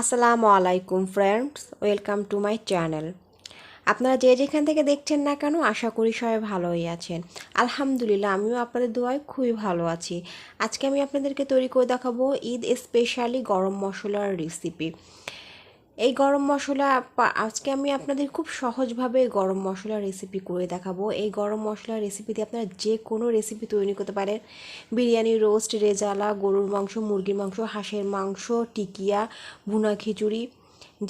আসসালামু আলাইকুম friends welcome to my channel আপনারা যে যেখান থেকে দেখছেন না কেন, আশা করি সবাই ভালোই আছেন। আলহামদুলিল্লাহ, আমিও আপনাদের দোয়ায় খুবই ভালো আছি। আজকে আমি আপনাদেরকে তৈরি করে দেখাবো ঈদ স্পেশালি গরম মশলার রেসিপি এই গরম মশলা আজকে আমি আপনাদের খুব সহজভাবে গরম মশলার রেসিপি করে দেখাবো। এই গরম মশলার রেসিপি দিয়ে আপনারা যে কোনো রেসিপি তৈরি করতে পারেন। বিরিয়ানি রোস্ট রেজালা, গরুর মাংস, মুরগির মাংস, হাঁসের মাংস, টিকিয়া, ভুনা খিচুড়ি,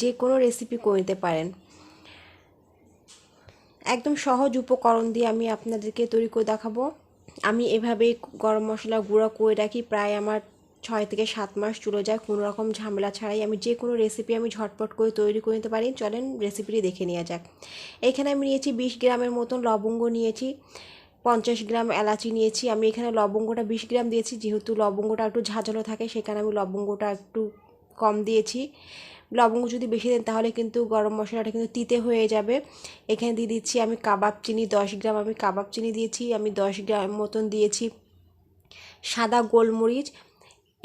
যে কোনো রেসিপি করে নিতে পারেন। একদম সহজ উপকরণ দিয়ে আমি আপনাদেরকে তৈরি করে দেখাবো। আমি এভাবেই গরম মশলা গুঁড়ো করে রাখি। প্রায় আমার ছয় থেকে সাত মাস চলে যায়, কোনো রকম ঝামেলা ছাড়াই আমি যে কোনো রেসিপি আমি ঝটপট করে তৈরি করে নিতে পারি। চলেন রেসিপিটি দেখে নেওয়া যাক। এখানে আমি নিয়েছি বিশ গ্রামের মতন লবঙ্গ নিয়েছি, পঞ্চাশ গ্রাম এলাচি নিয়েছি। আমি এখানে লবঙ্গটা বিশ গ্রাম দিয়েছি, যেহেতু লবঙ্গটা একটু ঝাঁঝালো থাকে, সেখানে আমি লবঙ্গটা একটু কম দিয়েছি। লবঙ্গ যদি বেশি দেন তাহলে কিন্তু গরম মশলাটা কিন্তু তিতে হয়ে যাবে। এখানে দিয়ে দিচ্ছি আমি কাবাব চিনি, দশ গ্রাম আমি কাবাব চিনি দিয়েছি। আমি দশ গ্রাম মতন দিয়েছি সাদা গোলমরিচ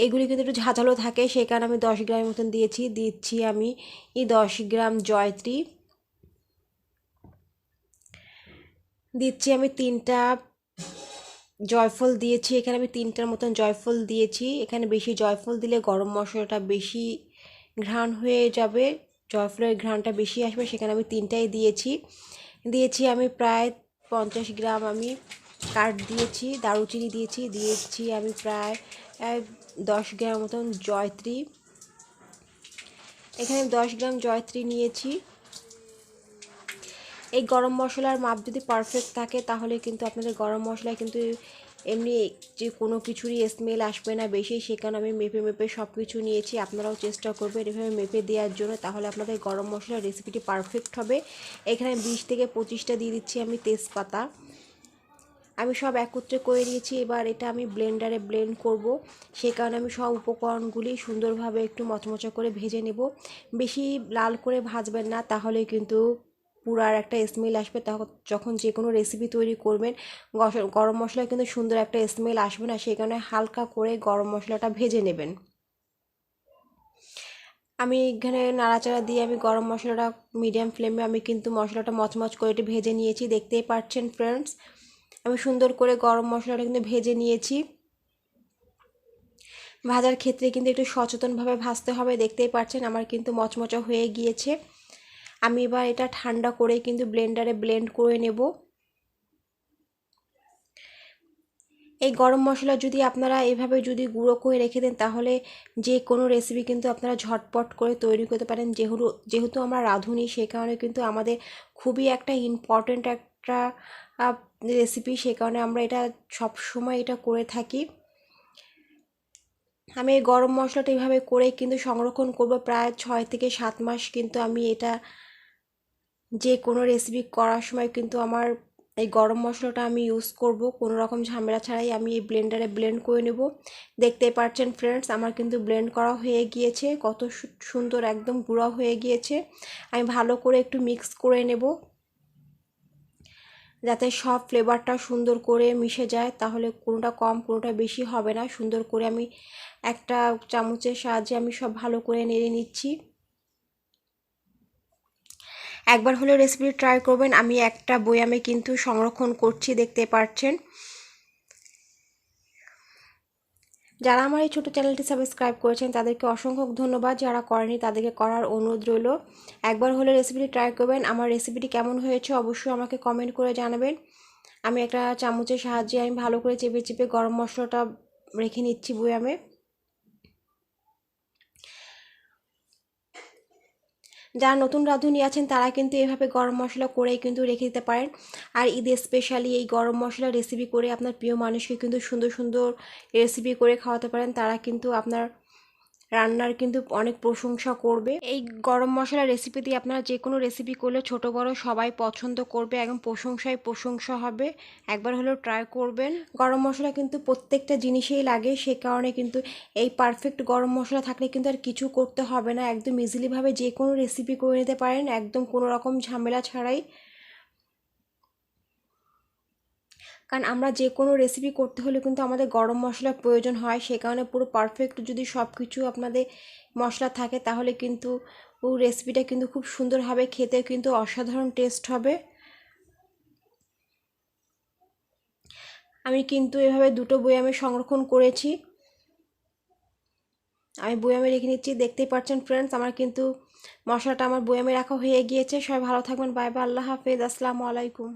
এগুলি কিন্তু একটু ঝাঁঝালো থাকে সেই কারণে আমি দশ গ্রামের মতন দিয়েছি। দিচ্ছি আমি এই দশ গ্রাম জয়ত্রী। দিচ্ছি আমি তিনটা জয়ফল দিয়েছি। এখানে আমি তিনটার মতন জয়ফল দিয়েছি। এখানে বেশি জয়ফল দিলে গরম মশলাটা বেশি ঘ্রাণ হয়ে যাবে, জয়ফলের ঘ্রাণটা বেশি আসবে, সেখানে আমি তিনটাই দিয়েছি। দিয়েছি আমি প্রায় পঞ্চাশ গ্রাম আমি কাঠ দিয়েছি, দারুচিনি দিয়েছি দিয়েছি আমি প্রায় দশ গ্রাম মতন জয়ত্রী। এখানে দশ গ্রাম জয়ত্রী নিয়েছি। এই গরম মশলার মাপ যদি পারফেক্ট থাকে, তাহলে কিন্তু আপনাদের গরম মশলায় কিন্তু এমনি যে কোনো কিছুরই স্মেল আসবে না বেশি। সে কারণে আমি মেপে মেপে সব কিছু নিয়েছি। আপনারাও চেষ্টা করবেন এভাবে মেপে দেওয়ার জন্য। তাহলে আপনাদের গরম মশলার রেসিপিটি পারফেক্ট হবে। এখানে বিশ থেকে পঁচিশটা দিয়ে দিচ্ছি আমি তেজপাতা। আমি সব একত্রে করে নিয়েছি, এবার এটা আমি ব্লেন্ডারে ব্লেন্ড করব। সেই কারণে আমি সব উপকরণগুলি সুন্দরভাবে একটু মচমচা করে ভেজে নেব। বেশি লাল করে ভাজবেন না, তাহলে কিন্তু পুরার একটা স্মেল আসবে। যখন যে কোনো রেসিপি তৈরি করবেন গরম মশলায় কিন্তু সুন্দর একটা স্মেল আসবে না সেই কারণে হালকা করে গরম মশলাটা ভেজে নেবেন। আমি এখানে নাড়াচাড়া দিয়ে আমি গরম মশলাটা মিডিয়াম ফ্লেমে আমি কিন্তু মশলাটা মচমচ করে ভেজে নিয়েছি। দেখতেই পাচ্ছেন ফ্রেন্ডস আমি সুন্দর করে গরম মশলাটা কিন্তু ভেজে নিয়েছি। ভাজার ক্ষেত্রে কিন্তু একটু সচেতনভাবে ভাজতে হবে, দেখতেই পাচ্ছেন আমার কিন্তু মচমচা হয়ে গিয়েছে। আমি এবার এটা ঠান্ডা করে কিন্তু ব্লেন্ডারে ব্লেন্ড করে নেব। এই গরম মশলা যদি আপনারা এভাবে যদি গুঁড়ো করে রেখে দেন, তাহলে যে কোনো রেসিপি কিন্তু আপনারা ঝটপট করে তৈরি করতে পারেন। যেহেতু যেহেতু আমরা রাঁধুনি, সে কারণে কিন্তু আমাদের খুবই একটা ইম্পর্ট্যান্ট একটা রেসিপি সে কারণে আমরা এটা সব সময় এটা করে থাকি। আমি এই গরম মশলাটা এইভাবে করে কিন্তু সংরক্ষণ করব প্রায় ছয় থেকে সাত মাস কিন্তু আমি এটা যে কোনো রেসিপি করার সময় কিন্তু আমার এই গরম মশলাটা আমি ইউজ করব। কোনো রকম ঝামেলা ছাড়াই আমি এই ব্লেন্ডারে ব্লেন্ড করে নেব। দেখতেই পাচ্ছেন ফ্রেন্ডস আমার কিন্তু ব্লেন্ড করা হয়ে গিয়েছে। কত সুন্দর, একদম গুঁড়া হয়ে গিয়েছে। আমি ভালো করে একটু মিক্স করে নেব। যাতে সব ফ্লেভারটা সুন্দর করে মিশে যায়, তাহলে কোনোটা কম, কোনোটা বেশি হবে না। সুন্দর করে আমি একটা চামচের সাহায্যে আমি সব ভালো করে নেড়ে নিচ্ছি। একবার হলেও রেসিপি ট্রাই করবেন। আমি একটা বই আমি কিন্তু সংরক্ষণ করছি, দেখতে পাচ্ছেন। যারা আমার এই ছোটো চ্যানেলটি সাবস্ক্রাইব করেছেন, তাদেরকে অসংখ্য ধন্যবাদ। যারা করেনি তাদেরকে করার অনুরোধ রইল। একবার হলে রেসিপিটি ট্রাই করবেন। আমার রেসিপিটি কেমন হয়েছে অবশ্যই আমাকে কমেন্ট করে জানাবেন। আমি একটা চামচের সাহায্যে আমি ভালো করে চেপে চেপে গরম মশলাটা রেখে নিচ্ছি বয়ামে যারা নতুন রাঁধুনি আছেন, তারা কিন্তু এভাবে গরম মশলা করেই কিন্তু রেখে দিতে পারেন। আর ঈদে স্পেশালি এই গরম মশলা রেসিপি করে আপনার প্রিয় মানুষকে কিন্তু সুন্দর সুন্দর রেসিপি করে খাওয়াতে পারেন। তারা কিন্তু আপনার রান্নার কিন্তু অনেক প্রশংসা করবে। এই গরম মশলা রেসিপি দিয়ে আপনারা যে কোনো রেসিপি করলে ছোট, বড় সবাই পছন্দ করবে একদম প্রশংসায় প্রশংসা হবে। একবার হলেও ট্রাই করবেন। গরম মশলা কিন্তু প্রত্যেকটা জিনিসেই লাগে, সে কারণে কিন্তু এই পারফেক্ট গরম মশলা থাকলে কিন্তু আর কিছু করতে হবে না। একদম ইজিলিভাবে যে কোনো রেসিপি করে নিতে পারেন, একদম কোনো রকম ঝামেলা ছাড়াই। কারণ আমরা যে কোনো রেসিপি করতে হলে কিন্তু আমাদের গরম মশলার প্রয়োজন হয়, সে কারণে পুরো পারফেক্ট যদি সব কিছু আপনাদের মশলা থাকে তাহলে কিন্তু রেসিপিটা কিন্তু খুব সুন্দর হবে খেতে কিন্তু অসাধারণ টেস্ট হবে। আমি কিন্তু এভাবে দুটো বয়ামে সংরক্ষণ করেছি। আমি বয়ামে রেখে নিচ্ছি, দেখতেই পাচ্ছেন ফ্রেন্ডস আমার কিন্তু মশলাটা আমার বয়ামে রাখা হয়ে গিয়েছে। সবাই ভালো থাকবেন বাই বাই আল্লাহ হাফেজ, আসসালামু আলাইকুম।